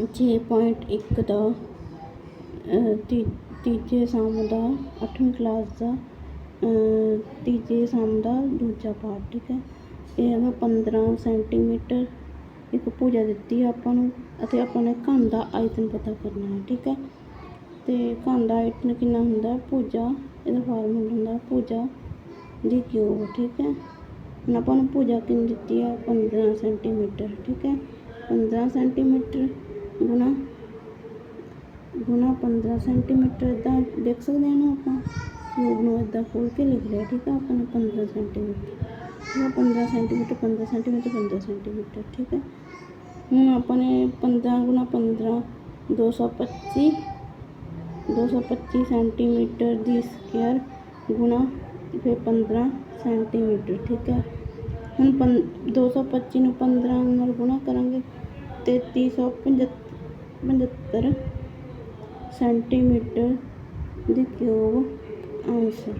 6.1 ਦਾ ਤੀ, ਤੀਜੇ ਸਮ ਦਾ, ਅੱਠਵੀਂ ਕਲਾਸ ਦਾ ਤੀਜੇ ਸਮ ਦਾ ਦੂਜਾ ਪਾਠ, ਠੀਕ ਹੈ। ਇਹ ਹੈਗਾ 15 ਸੈਂਟੀਮੀਟਰ ਇੱਕ ਭੁਜਾ ਦਿੱਤੀ ਹੈ ਆਪਾਂ ਨੂੰ ਅਤੇ ਆਪਾਂ ਨੇ ਘਨ ਦਾ ਆਇਤਨ ਪਤਾ ਕਰਨਾ ਹੈ, ਠੀਕ ਹੈ। ਤੇ ਘਨ ਦਾ ਆਇਤਨ ਕਿੰਨਾ ਹੁੰਦਾ? ਭੁਜਾ, ਇਹਦਾ ਫਾਰਮੂਲਾ ਹੁੰਦਾ ਭੁਜਾ ਦੀ ਕਿਊਬ ਠੀਕ ਹੈ। ਹੁਣ ਆਪਾਂ ਨੂੰ ਭੁਜਾ ਕਿੰਨੀ ਦਿੱਤੀ ਹੈ? 15 ਸੈਂਟੀਮੀਟਰ ਠੀਕ ਹੈ। 15 ਸੈਂਟੀਮੀਟਰ ਗੁਣਾ ਗੁਣਾ 15 ਸੈਂਟੀਮੀਟਰ ਦਾ ਦੇਖ ਸਕਦੇ ਹਾਂ ਨਾ ਆਪਾਂ ਕਿਊਬ ਨੂੰ ਇਦਾਂ ਖੋਲ ਕੇ ਲਿਖ ਲਿਆ ਠੀਕ ਹੈ ਆਪਾਂ ਨੇ 15 ਸੈਂਟੀਮੀਟਰ ਠੀਕ ਹੈ 15 ਸੈਂਟੀਮੀਟਰ 15 ਸੈਂਟੀਮੀਟਰ 15 ਸੈਂਟੀਮੀਟਰ ਠੀਕ ਹੈ ਹੁਣ ਆਪਾਂ ਨੇ 15 ਗੁਣਾ 15 225 225 ਸੈਂਟੀਮੀਟਰ ਦੀ ਸਕੁਅਰ ਗੁਣਾ ਫਿਰ 15 ਸੈਂਟੀਮੀਟਰ ਠੀਕ ਹੈ ਹੁਣ ਪੰ 225 ਨੂੰ 15 ਨਾਲ ਗੁਣਾ ਕਰਾਂਗੇ ਪੰਝੱਤਰ ਸੈਂਟੀਮੀਟਰ ਦੀ ਕਿਊਬ ਆਂਸਰ